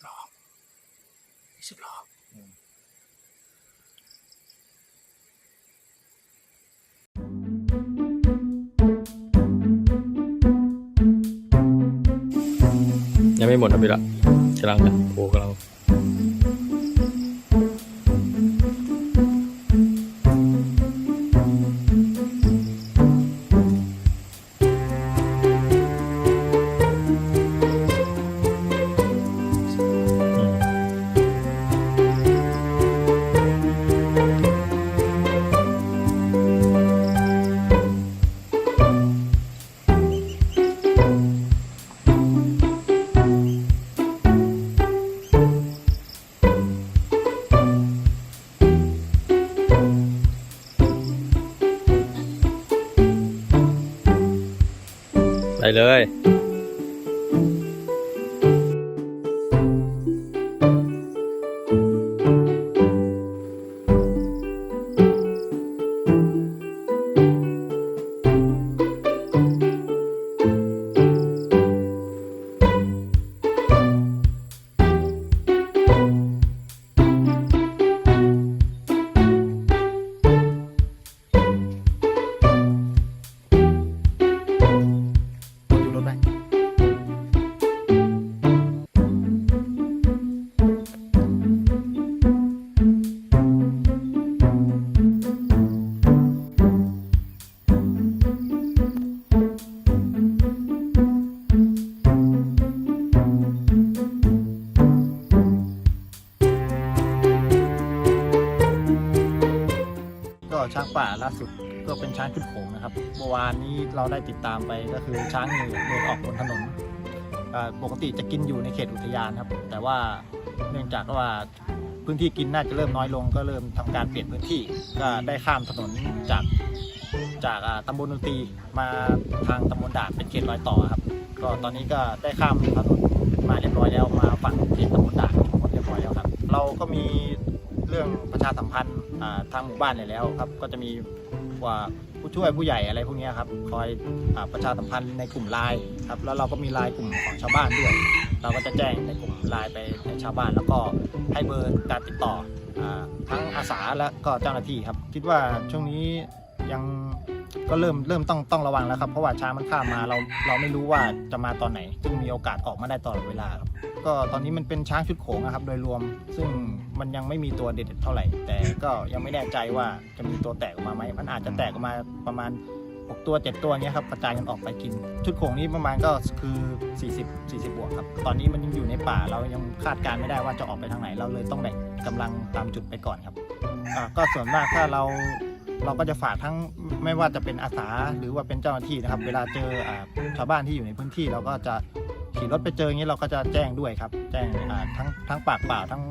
บล้อยี่สิบล้ออืมยังไม่หมดนะพี่ละกำลังนะโอ้กำลัง เลย ช้างป่าล่าสุดก็เป็นช้างขึ้นโขงนะครับเมื่อวานนี้เราได้ติดตามไปก็คือช้างเดินเดินออกบนถนนปกติจะกินอยู่ในเขตอุทยานครับ แต่ว่าเนื่องจากว่าพื้นที่กินน่าจะเริ่มน้อยลง ก็เริ่มทำการเปลี่ยนพื้นที่ก็ได้ข้ามถนนจากจากอ่าตำบลดนตรีมาทางตำบลด่านเป็นเขตรอยต่อครับก็ตอนนี้ก็ได้ข้ามถนนมาเรียบร้อยแล้วมาฝั่งเขตตำบลด่านหมดเรียบร้อยแล้วครับ เราก็มี เรื่องประชาสัมพันธ์ทางหมู่บ้านเนี่ยแล้วครับ ก็จะมีว่าผู้ช่วยผู้ใหญ่อะไรพวกนี้ครับคอยอประชาสัมพันธ์ในกลุ่มไลน์ครับแล้วเราก็มีไลน์กลุ่มของชาวบ้านด้วย เราก็จะแจ้งในกลุ่มไลน์ไปในชาวบ้าน แล้วก็ให้เบอร์การติดต่ออทั้งอาสาและก็เจ้าหน้าที่ครับ คิดว่าช่วงนี้ยัง ก็เริ่มเริ่มต้องต้องระวังแล้วครับ เพราะว่าช้างมันข้ามมาเราเราไม่รู้ว่าจะมาตอนไหน ซึ่งมีโอกาสออกมาได้ตลอดเวลาครับก็ตอนนี้มันเป็นช้างชุดโขงนะครับ โดยรวม ซึ่งมันยังไม่มีตัวเด็ดๆเท่าไหร่ แต่ก็ยังไม่แน่ใจว่าจะมีตัวแตกออกมาไหมมันอาจจะแตกออกมาประมาณ6ตัว 7 ตัวเนี้ยครับกระจายกันออกไปกิน ชุดโขงนี้ประมาณก็คือ 40 40 บวกครับ ตอนนี้มันยังอยู่ในป่าเรายังคาดการณ์ไม่ได้ว่าจะออกไปทางไหน เราเลยต้องแบ่งกำลังตามจุดไปก่อนครับก็ส่วนมากถ้าเรา เราก็จะฝากทั้งไม่ว่าจะเป็นอาสาหรือว่าเป็นเจ้าหน้าที่นะครับ เวลาเจอชาวบ้านที่อยู่ในพื้นที่ เราก็จะขี่รถไปเจออย่างนี้เราก็จะแจ้งด้วยครับ แจ้งทั้งทั้งปากเปล่าทั้ง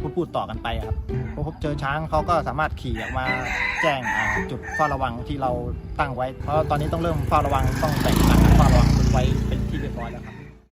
พูดพูดต่อกันไปครับพอพบเจอช้างเขาก็สามารถขี่ออกมาแจ้งจุดเฝ้าระวังที่เราตั้งไว้ เพราะตอนนี้ต้องเริ่มเฝ้าระวังต้องแต่งตั้งเฝ้าระวังไว้เป็นที่เรียบร้อยแล้วครับ